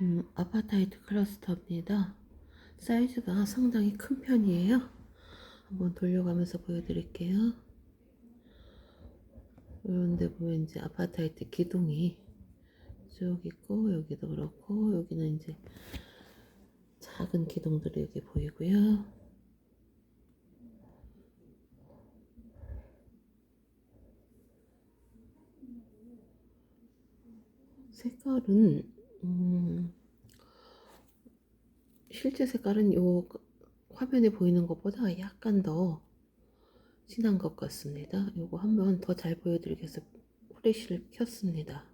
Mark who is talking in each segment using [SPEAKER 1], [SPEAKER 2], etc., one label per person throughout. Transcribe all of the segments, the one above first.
[SPEAKER 1] 음, 아파타이트 클러스터입니다. 사이즈가 상당히 큰 편이에요. 한번 돌려가면서 보여드릴게요. 이런데 보면 이제 아파타이트 기둥이 쭉 있고 여기도 그렇고 여기는 이제 작은 기둥들이 여기 보이고요. 색깔은 음, 실제 색깔은 요 화면에 보이는 것보다 약간 더 진한 것 같습니다. 요거 한번 더 잘 보여드리기 위해서 후레쉬를 켰습니다.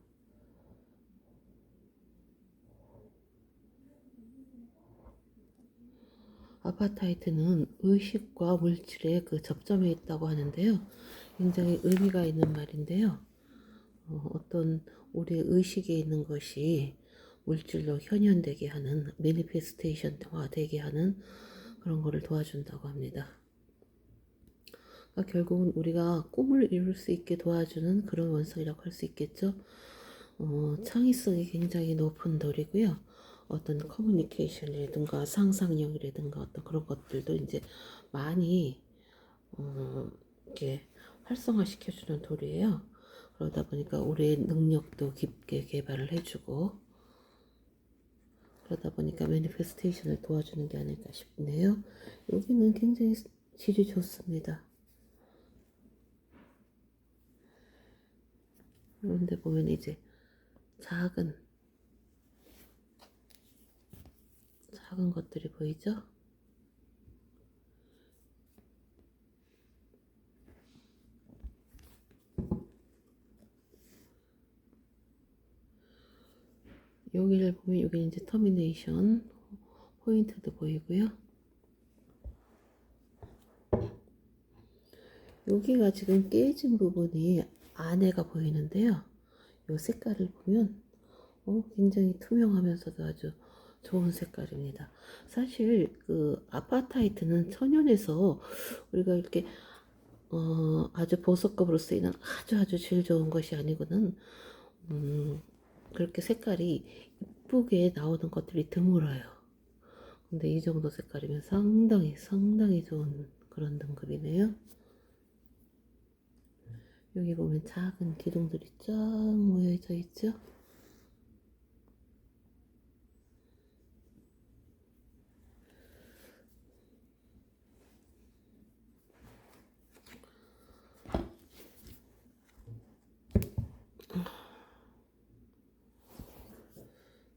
[SPEAKER 1] 아파타이트는 의식과 물질의 그 접점에 있다고 하는데요. 굉장히 의미가 있는 말인데요. 어, 떤 우리의 의식에 있는 것이 물질로 현현되게 하는 매니페스테이션화 되게 하는 그런 거를 도와준다고 합니다. 그러니까 결국은 우리가 꿈을 이룰 수 있게 도와주는 그런 원성이라고 할 수 있겠죠. 어, 창의성이 굉장히 높은 돌이고요. 어떤 커뮤니케이션이라든가 상상력이라든가 어떤 그런 것들도 이제 많이 어, 이렇게 활성화시켜주는 돌이에요. 그러다 보니까 우리의 능력도 깊게 개발을 해주고 그러다 보니까 매니페스테이션을 도와주는 게 아닐까 싶네요. 여기는 굉장히 질이 좋습니다. 그런데 보면 이제 작은 작은 것들이 보이죠? 여기를 보면 여기 이제 터미네이션 포인트도 보이고요. 여기가 지금 깨진 부분이 안에가 보이는데요. 이 색깔을 보면 어, 굉장히 투명하면서도 아주 좋은 색깔입니다. 사실 그 아파타이트는 천연에서 우리가 이렇게 어, 아주 보석급으로 쓰이는 아주 아주 질 좋은 것이 아니고는 음, 그렇게 색깔이 이쁘게 나오는 것들이 드물어요. 근데 이 정도 색깔이면 상당히 상당히 좋은 그런 등급이네요. 여기 보면 작은 기둥들이 쫙 모여져 있죠.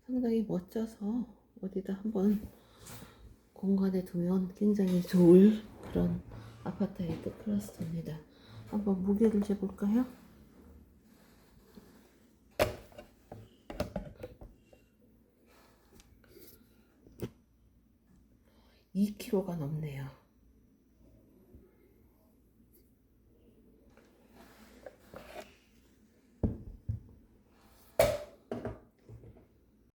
[SPEAKER 1] 상당히 멋져서 어디다 한번 공간에 두면 굉장히 좋을 그런 아파트헤드 클러스터입니다. 한번 무게를 재볼까요? 2kg가 넘네요.